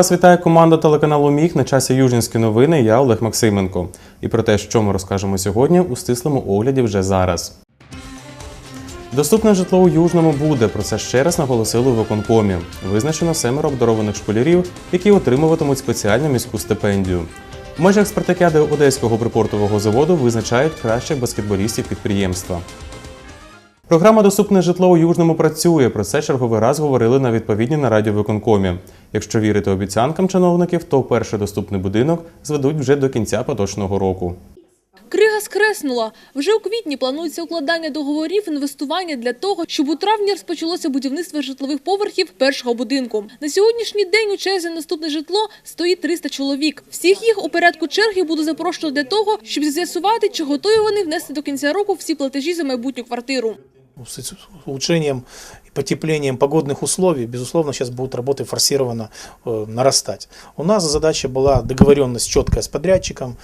Вас вітає команда телеканалу Міг на часі Южнінські новини. Я Олег Максименко. І про те, що ми розкажемо сьогодні, у стислому огляді вже зараз. Доступне житло у Южному буде. Про це ще раз наголосили у виконкомі. Визначено семеро обдарованих школярів, які отримуватимуть спеціальну міську стипендію. В межах спартакіади Одеського припортового заводу визначають кращих баскетболістів підприємства. Програма Доступне житло у Южному працює. Про це черговий раз говорили на відповідній нараді в виконкомі. Якщо вірити обіцянкам чиновників, то перший доступний будинок зведуть вже до кінця поточного року. Крига скреснула. Вже у квітні планується укладання договорів інвестування для того, щоб у травні розпочалося будівництво житлових поверхів першого будинку. На сьогоднішній день у черзі на наступне житло стоїть 300 чоловік. Всіх їх у порядку черги буде запрошено для того, щоб з'ясувати, чи готові вони внести до кінця року всі платежі за майбутню квартиру. с улучшением потеплением погодных условий, безусловно, сейчас будут работы форсированно э, нарастать. У нас задача была договоренность четкая с подрядчиком,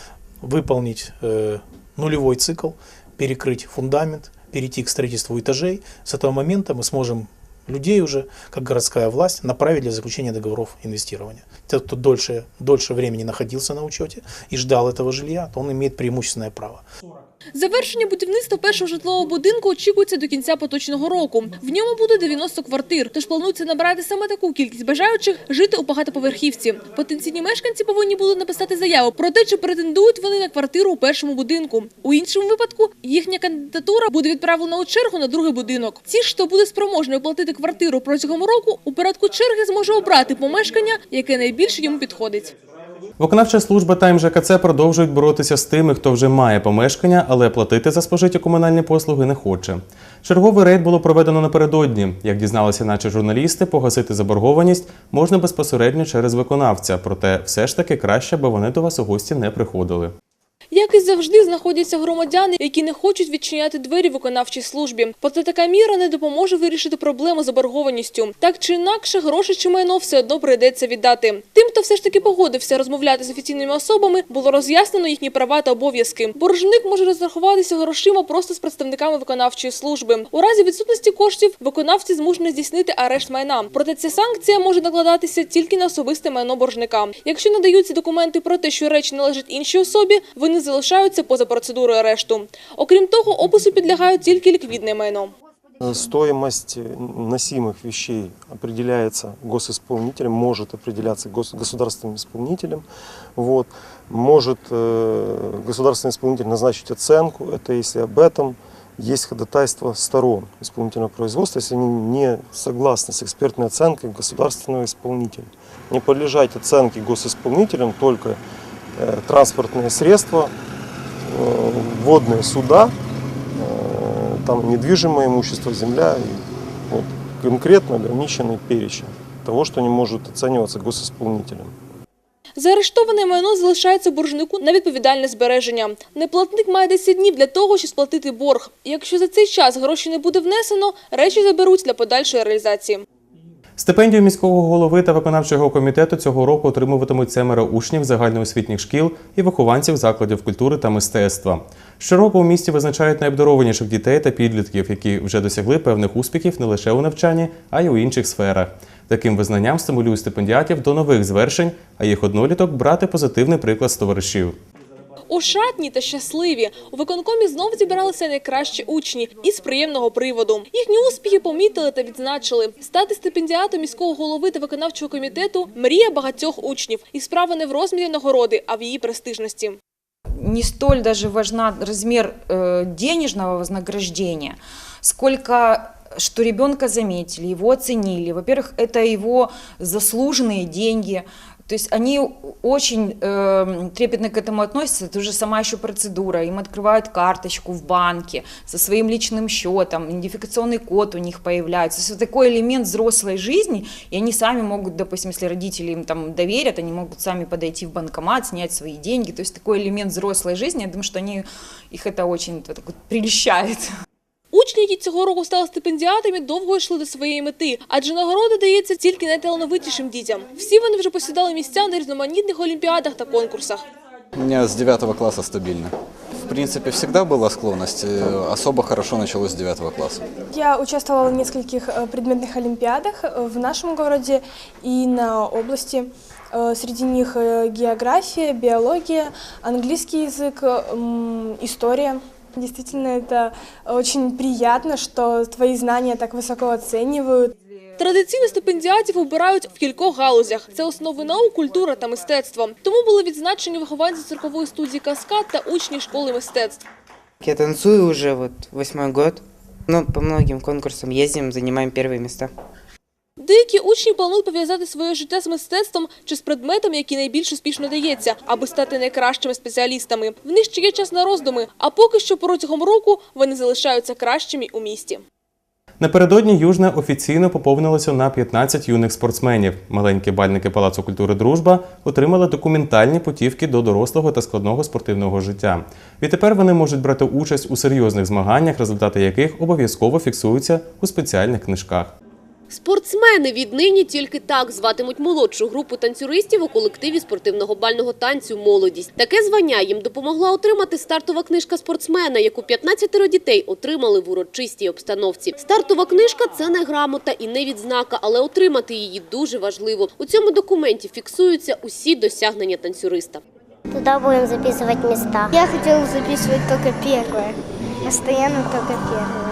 выполнить э, нулевой цикл, перекрыть фундамент, перейти к строительству этажей. С этого момента мы сможем людей уже, как городская власть, направить для заключения договоров инвестирования. Тот, кто дольше, дольше времени находился на учете и ждал этого жилья, то он имеет преимущественное право. Завершення будівництва першого житлового будинку очікується до кінця поточного року. В ньому буде 90 квартир, тож планується набрати саме таку кількість бажаючих жити у багатоповерхівці. Потенційні мешканці повинні були написати заяву про те, чи претендують вони на квартиру у першому будинку. У іншому випадку їхня кандидатура буде відправлена у чергу на другий будинок. Ті хто буде спроможний оплатити квартиру протягом року, у порядку черги зможе обрати помешкання, яке найбільше йому підходить. Виконавча служба та МЖКЦ продовжують боротися з тими, хто вже має помешкання, але платити за спожиті комунальні послуги не хоче. Черговий рейд було проведено напередодні. Як дізналися наші журналісти, погасити заборгованість можна безпосередньо через виконавця, проте все ж таки краще, аби вони до вас у гості не приходили. Як і завжди, знаходяться громадяни, які не хочуть відчиняти двері виконавчій службі. Проте така міра не допоможе вирішити проблему з заборгованістю. Так чи інакше, гроші чи майно все одно прийдеться віддати. Тим, хто все ж таки погодився розмовляти з офіційними особами, було роз'яснено їхні права та обов'язки. Боржник може розрахуватися грошима просто з представниками виконавчої служби. У разі відсутності коштів виконавці змушені здійснити арешт майна. Проте ця санкція може накладатися тільки на особисте майно боржника. Якщо надаються документи про те, що речі належать іншій особі, вони залишаються поза процедурою арешту. Окрім того, опису підлягають тільки ліквідне майно. Стоимость носимых вещей определяется госисполнителем, может определяться гос- государственным исполнителем. Вот. Может э, государственный исполнитель назначить оценку, это если об этом есть ходатайство сторон исполнительного производства, если они не согласны с экспертной оценкой государственного исполнителя. Не подлежать оценке госисполнителям только э, транспортные средства, э, водные суда, э, там недвижимое имущество, земля, и вот конкретно ограниченный перечень того, что не может оцениваться госисполнителем. Заарештоване майно залишається боржнику на відповідальне збереження. Неплатник має 10 днів для того, щоб сплатити борг. Якщо за цей час гроші не буде внесено, речі заберуть для подальшої реалізації. Стипендію міського голови та виконавчого комітету цього року отримуватимуть семеро учнів загальноосвітніх шкіл і вихованців закладів культури та мистецтва. Щороку у місті визначають найобдарованіших дітей та підлітків, які вже досягли певних успіхів не лише у навчанні, а й у інших сферах. Таким визнанням стимулюють стипендіатів до нових звершень, а їх одноліток брати позитивний приклад з товаришів. Ошатні та щасливі. У виконкомі знов зібралися найкращі учні із приємного приводу. Їхні успіхи помітили та відзначили. Стати стипендіатом міського голови та виконавчого комітету – мрія багатьох учнів. І справа не в розмірі нагороди, а в її престижності. не столь даже важна размер э, денежного вознаграждения, сколько что ребенка заметили, его оценили. Во-первых, это его заслуженные деньги. То есть они очень э, трепетно к этому относятся. Это уже сама еще процедура. Им открывают карточку в банке со своим личным счетом, идентификационный код у них появляется. То есть вот такой элемент взрослой жизни, и они сами могут, допустим, если родители им там доверят, они могут сами подойти в банкомат, снять свои деньги. То есть такой элемент взрослой жизни, я думаю, что они, их это очень вот так вот прельщает. Учні, які цього року стали стипендіатами, довго йшли до своєї мети, адже нагорода дається тільки найталановитішим дітям. Всі вони вже посідали місця на різноманітних олімпіадах та конкурсах. У меня с 9 класса стабильно. В принципе, всегда была склонность. э, Особо хорошо началось с 9 класса. Я участвовала в нескольких э, предметных олимпиадах э, в нашем городе и на области. Э, Среди них э, география, биология, английский язык, м, история. Действительно, это очень приятно, что твои знания так высоко оценивают. Традиційно стипендіатів обирають в кількох галузях. Це основи наук, культура та мистецтво. Тому були відзначені вихованці циркової студії «Каскад» та учні школи мистецтв. Я танцую уже вот восьмой год. Ну, по многим конкурсам ездим, занимаем первые места. Деякі учні планують пов'язати своє життя з мистецтвом чи з предметом, який найбільш успішно дається, аби стати найкращими спеціалістами. В них ще є час на роздуми, а поки що протягом року вони залишаються кращими у місті. Напередодні Южне офіційно поповнилося на 15 юних спортсменів. Маленькі бальники Палацу культури Дружба отримали документальні путівки до дорослого та складного спортивного життя. Відтепер вони можуть брати участь у серйозних змаганнях, результати яких обов'язково фіксуються у спеціальних книжках. Спортсмени віднині тільки так зватимуть молодшу групу танцюристів у колективі спортивного бального танцю «Молодість». Таке звання їм допомогла отримати стартова книжка спортсмена, яку 15 дітей отримали в урочистій обстановці. Стартова книжка – це не грамота і не відзнака, але отримати її дуже важливо. У цьому документі фіксуються усі досягнення танцюриста. Туда будем записывать места. Я хотела записывать только первое. Постоянно только первое.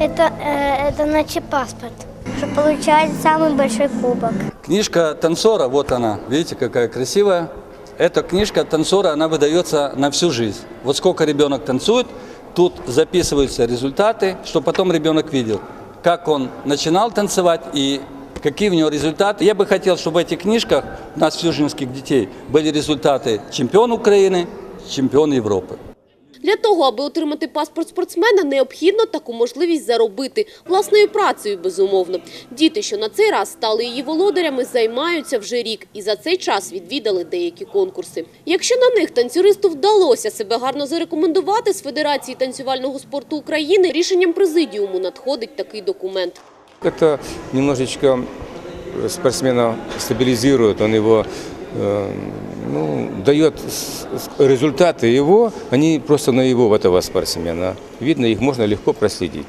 Это, э, это значит паспорт. Чтобы получать самый большой кубок. Книжка танцора, вот она, видите, какая красивая. Эта книжка танцора, она выдается на всю жизнь. Вот сколько ребенок танцует, тут записываются результаты, чтобы потом ребенок видел, как он начинал танцевать и какие у него результаты. Я бы хотел, чтобы в этих книжках у нас, фьюжинских детей, были результаты чемпион Украины, чемпион Европы. Для того, аби отримати паспорт спортсмена, необхідно таку можливість заробити власною працею, безумовно. Діти, що на цей раз стали її володарями, займаються вже рік і за цей час відвідали деякі конкурси. Якщо на них танцюристу вдалося себе гарно зарекомендувати з Федерації танцювального спорту України, рішенням президіуму надходить такий документ. Это немножечко спортсмена он его э, ну, дает результаты его, они просто на его этого спортсмена. Видно, их можно легко проследить.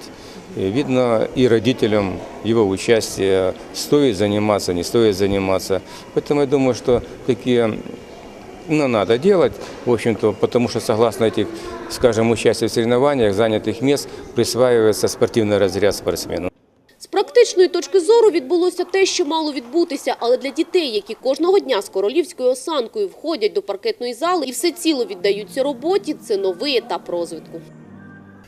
Видно и родителям его участие, стоит заниматься, не стоит заниматься. Поэтому я думаю, что такие ну, надо делать, в общем-то, потому что согласно этих, скажем, участия в соревнованиях, занятых мест, присваивается спортивный разряд спортсмену. Практичної точки зору відбулося те, що мало відбутися, але для дітей, які кожного дня з королівською осанкою входять до паркетної зали і все ціло віддаються роботі, це новий етап розвитку.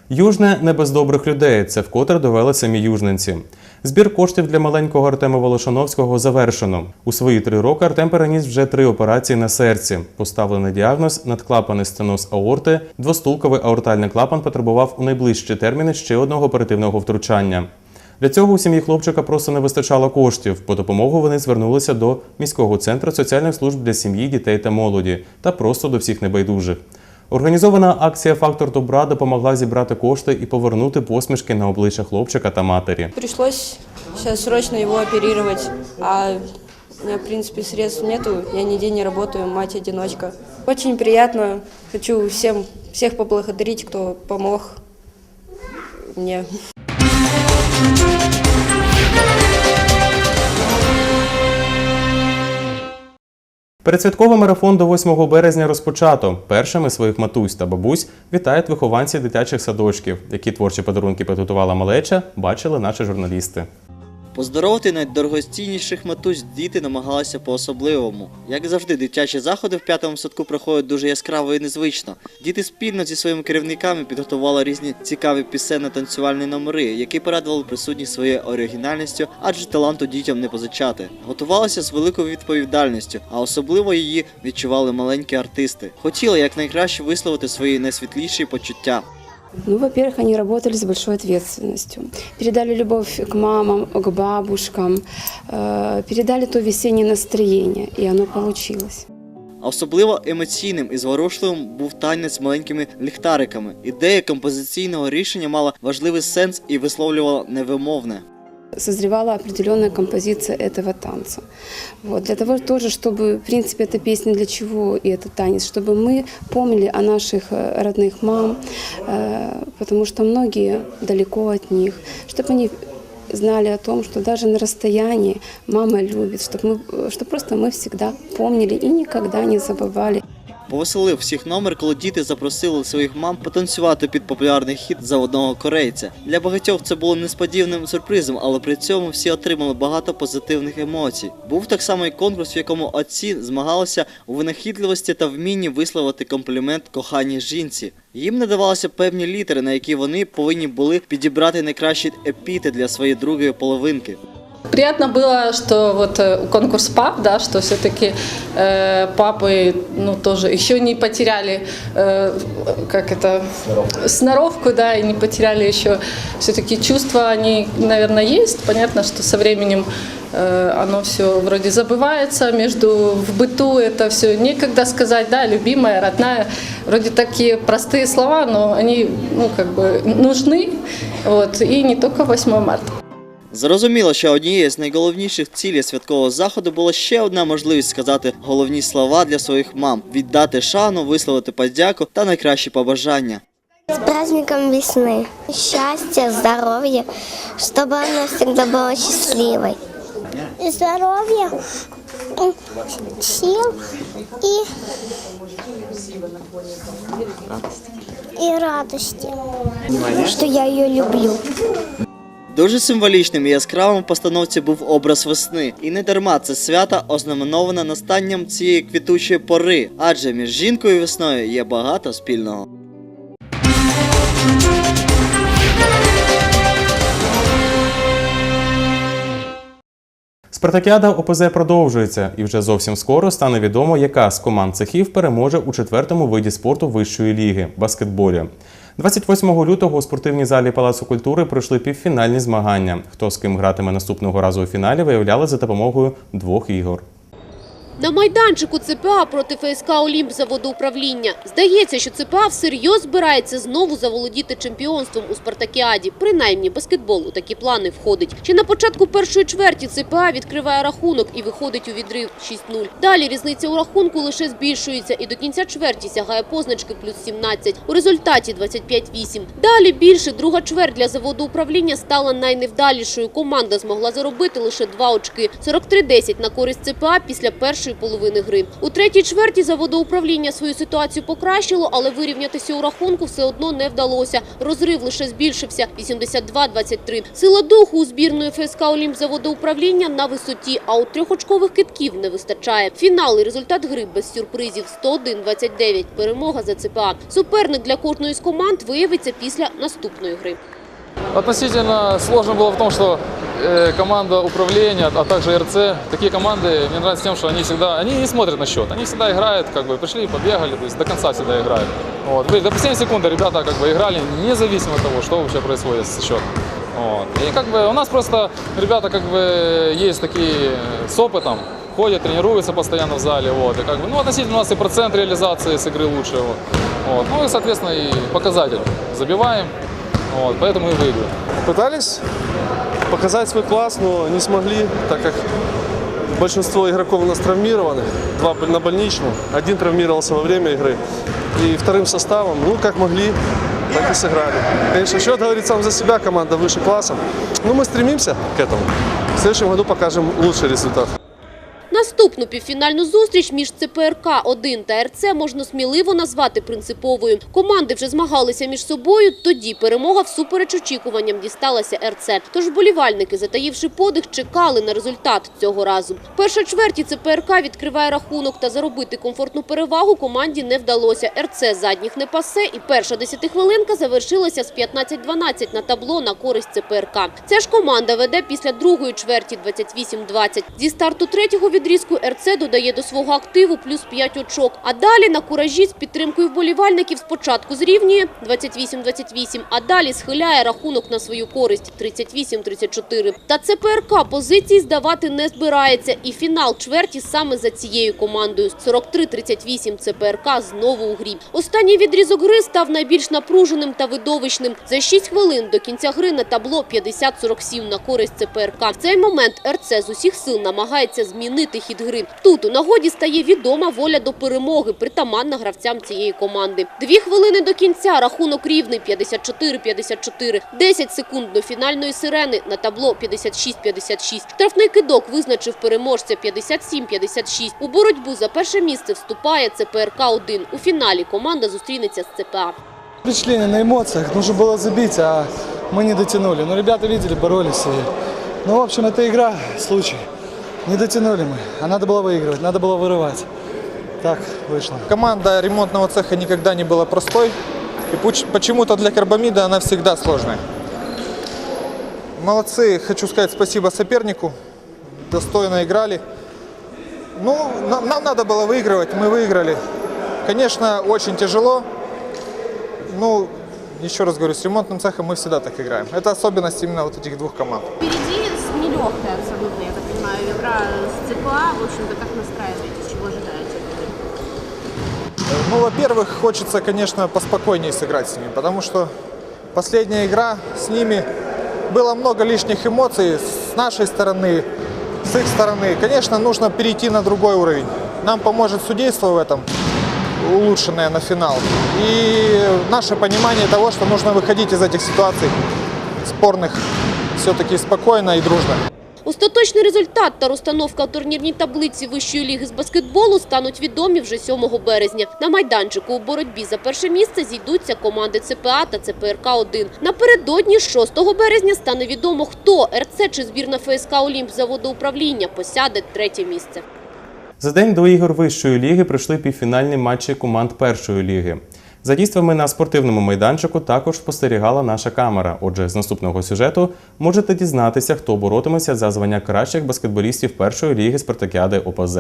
Южне не без добрих людей. Це вкотре довели самі южненці. Збір коштів для маленького Артема Волошановського завершено. У свої три роки Артем переніс вже три операції на серці. Поставлений діагноз надклапаний стеноз аорти, двостулковий аортальний клапан потребував у найближчі терміни ще одного оперативного втручання. Для цього у сім'ї хлопчика просто не вистачало коштів. По допомогу вони звернулися до міського центру соціальних служб для сім'ї, дітей та молоді та просто до всіх небайдужих. Організована акція Фактор добра допомогла зібрати кошти і повернути посмішки на обличчя хлопчика та матері. Пришлось сейчас срочно его оперировать, а у в принципе, средств нету, я нигде не работаю, мать-одиночка. Очень приятно, хочу всем, всех поблагодарить, кто помог мне. Передсвятковий марафон до 8 березня розпочато. Першими своїх матусь та бабусь вітають вихованці дитячих садочків, які творчі подарунки підготувала малеча, бачили наші журналісти. Поздоровити найдорогоцінніших матусь діти намагалися по-особливому. Як завжди, дитячі заходи в п'ятому садку проходять дуже яскраво і незвично. Діти спільно зі своїми керівниками підготували різні цікаві пісенно-танцювальні номери, які порадували присутні своєю оригінальністю, адже таланту дітям не позичати. Готувалися з великою відповідальністю, а особливо її відчували маленькі артисти. Хотіли якнайкраще висловити свої найсвітліші почуття. Ну, во-первых, они работали с большой ответственностью. Передали любовь к мамам, к бабушкам, э, передали то весеннее настроение, и оно получилось. Особливо емоційним і зворушливим був танець з маленькими ліхтариками. Ідея композиційного рішення мала важливий сенс і висловлювала невимовне Созревала определенная композиция этого танца. Вот. Для того тоже, чтобы, в принципе, эта песня для чего и этот танец, чтобы мы помнили о наших э, родных мам, э, потому что многие далеко от них, чтобы они знали о том, что даже на расстоянии мама любит, чтобы мы, что просто мы всегда помнили и никогда не забывали. Повеселив всіх номер, коли діти запросили своїх мам потанцювати під популярний хіт заводного корейця. Для багатьох це було несподіваним сюрпризом, але при цьому всі отримали багато позитивних емоцій. Був так само і конкурс, в якому отці змагалися у винахідливості та вмінні висловити комплімент коханій жінці. Їм надавалися певні літери, на які вони повинні були підібрати найкращі епіти для своєї другої половинки. Приятно было, что вот э, конкурс пап, да, что все-таки э, папы, ну тоже еще не потеряли, э, как это, сноровку, да, и не потеряли еще все-таки чувства, они, наверное, есть. Понятно, что со временем э, оно все вроде забывается, между в быту это все некогда сказать, да, любимая, родная, вроде такие простые слова, но они, ну, как бы нужны, вот, и не только 8 марта. Зрозуміло, що однією з найголовніших цілей святкового заходу була ще одна можливість сказати головні слова для своїх мам, віддати шану, висловити подяку та найкращі побажання. С праздником весны. Счастья, здоровья, чтобы она всегда была счастливой. Здоровья, м, сил и, и радости, что я ее люблю. Дуже символічним і яскравим в постановці був образ весни, і не дарма це свято ознаменоване настанням цієї квітучої пори, адже між жінкою і весною є багато спільного. Спартакіада ОПЗ продовжується, і вже зовсім скоро стане відомо, яка з команд цехів переможе у четвертому виді спорту вищої ліги баскетболі. 28 лютого у спортивній залі Палацу культури пройшли півфінальні змагання. Хто з ким гратиме наступного разу у фіналі, виявляли за допомогою двох ігор. На майданчику ЦПА проти ФСК «Олімп» заводоуправління. Здається, що ЦПА всерйоз збирається знову заволодіти чемпіонством у Спартакіаді. Принаймні, баскетбол у такі плани входить. Ще на початку першої чверті ЦПА відкриває рахунок і виходить у відрив 6-0. Далі різниця у рахунку лише збільшується і до кінця чверті сягає позначки плюс 17. У результаті 25-8. Далі більше друга чверть для заводоуправління стала найневдалішою. Команда змогла заробити лише два очки. 43-10 на користь ЦПА після першої половини гри. У третій чверті заводоуправління свою ситуацію покращило, але вирівнятися у рахунку все одно не вдалося. Розрив лише збільшився – 82-23. Сила духу у збірної ФСК «Олімп» заводоуправління на висоті, а у трьохочкових китків не вистачає. Фінал і результат гри без сюрпризів – 101-29. Перемога за ЦПА. Суперник для кожної з команд виявиться після наступної гри. Относительно сложно было в том, что э, команда управления, а также РЦ, такие команды мне нравятся тем, что они всегда, они не смотрят на счет, они всегда играют, как бы пришли, побегали, то есть до конца всегда играют. Вот. До последней секунды ребята как бы играли, независимо от того, что вообще происходит с счетом. Вот. И как бы у нас просто ребята как бы есть такие с опытом, ходят, тренируются постоянно в зале, вот, и как бы, ну, относительно у нас и процент реализации с игры лучше, вот. Вот. Ну и, соответственно, и показатель. Забиваем, вот, поэтому и выигрываем. Пытались показать свой класс, но не смогли, так как большинство игроков у нас травмированы, два на больничном, один травмировался во время игры. И вторым составом, ну, как могли, так и сыграли. Конечно, счет говорит сам за себя, команда выше классом. Но мы стремимся к этому. В следующем году покажем лучший результат. Наступну півфінальну зустріч між ЦПРК-1 та РЦ можна сміливо назвати принциповою. Команди вже змагалися між собою, тоді перемога всупереч очікуванням дісталася РЦ. Тож болівальники, затаївши подих, чекали на результат цього разу. Перша чверті ЦПРК відкриває рахунок та заробити комфортну перевагу команді не вдалося. РЦ задніх не пасе і перша десятихвилинка завершилася з 15-12 на табло на користь ЦПРК. Ця ж команда веде після другої чверті 28-20. Зі старту третього відрізку РЦ додає до свого активу плюс 5 очок. А далі на куражі з підтримкою вболівальників спочатку зрівнює 28-28, а далі схиляє рахунок на свою користь 38-34. Та ЦПРК позиції здавати не збирається. І фінал чверті саме за цією командою. 43-38 ЦПРК знову у грі. Останній відрізок гри став найбільш напруженим та видовищним. За 6 хвилин до кінця гри на табло 50-47 на користь ЦПРК. В цей момент РЦ з усіх сил намагається змінити хід гри. Тут у нагоді стає відома воля до перемоги, притаманна гравцям цієї команди. Дві хвилини до кінця, рахунок рівний 54-54. 10 секунд до фінальної сирени на табло 56-56. Штрафний кидок визначив переможця 57-56. У боротьбу за перше місце вступає ЦПРК-1. У фіналі команда зустрінеться з ЦПА. Впечатление на эмоциях. Нужно было забить, а мы не дотянули. Но ребята видели, боролись. И... Ну, в общем, это игра, случай. Не дотянули мы. А надо было выигрывать, надо было вырывать. Так вышло. Команда ремонтного цеха никогда не была простой. И почему-то для Карбамида она всегда сложная. Молодцы, хочу сказать спасибо сопернику. Достойно играли. Ну, нам, нам надо было выигрывать, мы выиграли. Конечно, очень тяжело. Ну, еще раз говорю, с ремонтным цехом мы всегда так играем. Это особенность именно вот этих двух команд. Впереди нелегкая абсолютно, я так понимаю, игра с ЦПА. В общем-то, как настраиваетесь, чего ожидаете? Ну, во-первых, хочется, конечно, поспокойнее сыграть с ними, потому что последняя игра с ними было много лишних эмоций с нашей стороны, с их стороны. Конечно, нужно перейти на другой уровень. Нам поможет судейство в этом, улучшенное на финал. И наше понимание того, что нужно выходить из этих ситуаций спорных все-таки спокойно и дружно. Остаточний результат та розстановка у турнірній таблиці Вищої ліги з баскетболу стануть відомі вже 7 березня. На майданчику у боротьбі за перше місце зійдуться команди ЦПА та ЦПРК-1. Напередодні 6 березня стане відомо, хто РЦ чи збірна ФСК «Олімп» за водоуправління посяде третє місце. За день до ігор вищої ліги пройшли півфінальні матчі команд першої ліги. За дійствами на спортивному майданчику також спостерігала наша камера. Отже, з наступного сюжету можете дізнатися, хто боротиметься за звання кращих баскетболістів першої ліги спартакіади ОПЗ.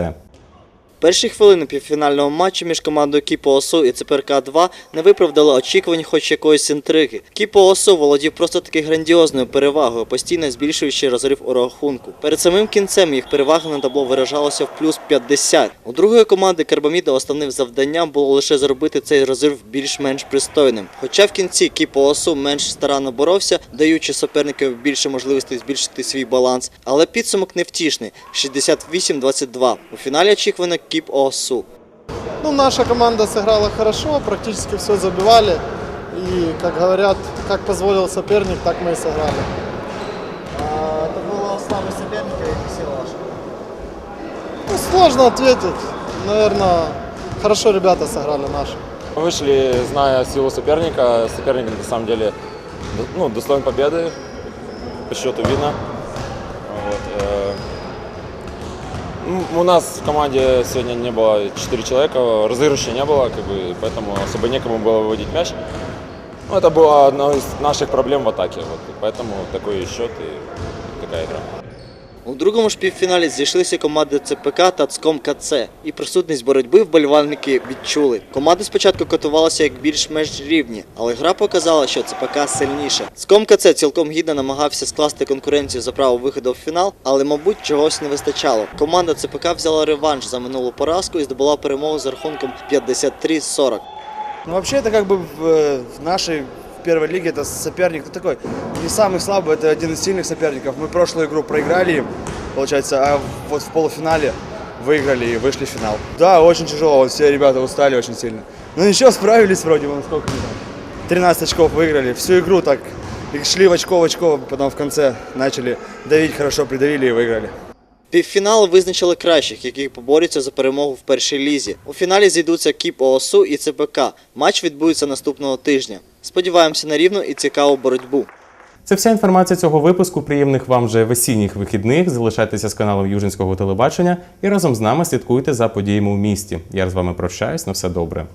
Перші хвилини півфінального матчу між командою Кіпо ОСУ і ЦПРК-2 не виправдали очікувань хоч якоїсь інтриги. Кіпо ОСУ володів просто таки грандіозною перевагою, постійно збільшуючи розрив у рахунку. Перед самим кінцем їх перевага на табло виражалася в плюс 50. У другої команди Карбаміда основним завданням було лише зробити цей розрив більш-менш пристойним. Хоча в кінці Кіпо ОСУ менш старанно боровся, даючи суперникові більше можливостей збільшити свій баланс, але підсумок невтішний 68-22. У фіналі очікувано Кіп ОСУ. Ну, наша команда сыграла хорошо, практически все забивали. И, как говорят, как позволил соперник, так мы и сыграли. Это было слабый соперник или сила ваша? Ну, сложно ответить. Наверное, хорошо ребята сыграли наши. Вышли, зная силу соперника. Соперник на самом деле ну, достоин победы по счету видно. Вот, э, У нас в команде сегодня не было 4 человека, разыгрышей не было, как бы, поэтому особо некому было выводить мяч. Ну, это была одна из наших проблем в атаке, вот, и поэтому такой счет и такая игра. У другому ж півфіналі зійшлися команди ЦПК та ЦКОМ КЦ, і присутність боротьби вболівальники відчули. Команди спочатку котувалися як більш-менш рівні, але гра показала, що ЦПК сильніше. ЦКОМ КЦ цілком гідно намагався скласти конкуренцію за право виходу в фінал, але, мабуть, чогось не вистачало. Команда ЦПК взяла реванш за минулу поразку і здобула перемогу з рахунком 53-40. Ну, вообще, это как бы в, э, в нашей первой лиге это соперник ну, такой не самый слабый, это один из сильных соперников. Мы прошлую игру проиграли им, получается, а вот в полуфинале выиграли и вышли в финал. Да, очень тяжело, вот все ребята устали очень сильно. Ну ничего, справились вроде, вон сколько, не знаю, 13 очков выиграли. Всю игру так и шли в очко в очко, потом в конце начали давить, хорошо придавили и выиграли. Півфінал визначили кращих, які поборються за перемогу в першій лізі. У фіналі зійдуться Кіп ООСУ і ЦПК. Матч відбудеться наступного тижня. Сподіваємося на рівну і цікаву боротьбу. Це вся інформація цього випуску. Приємних вам вже весінніх вихідних. Залишайтеся з каналом Южинського телебачення і разом з нами слідкуйте за подіями у місті. Я з вами прощаюсь. На все добре.